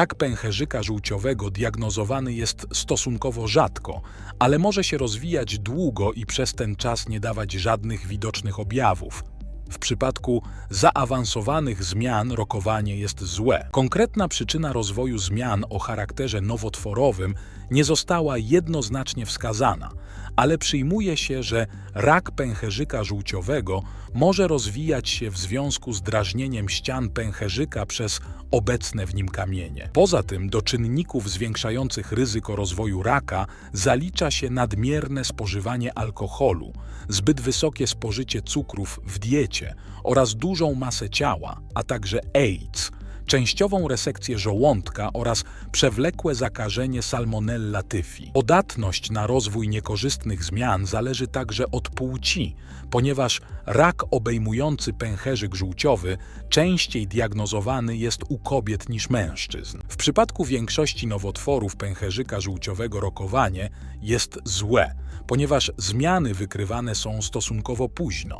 Rak pęcherzyka żółciowego diagnozowany jest stosunkowo rzadko, ale może się rozwijać długo i przez ten czas nie dawać żadnych widocznych objawów. W przypadku zaawansowanych zmian rokowanie jest złe. Konkretna przyczyna rozwoju zmian o charakterze nowotworowym nie została jednoznacznie wskazana, ale przyjmuje się, że rak pęcherzyka żółciowego może rozwijać się w związku z drażnieniem ścian pęcherzyka przez obecne w nim kamienie. Poza tym do czynników zwiększających ryzyko rozwoju raka zalicza się nadmierne spożywanie alkoholu, zbyt wysokie spożycie cukrów w diecie oraz dużą masę ciała, a także AIDS, częściową resekcję żołądka oraz przewlekłe zakażenie Salmonella typhi. Podatność na rozwój niekorzystnych zmian zależy także od płci, ponieważ rak obejmujący pęcherzyk żółciowy częściej diagnozowany jest u kobiet niż mężczyzn. W przypadku większości nowotworów pęcherzyka żółciowego rokowanie jest złe, ponieważ zmiany wykrywane są stosunkowo późno.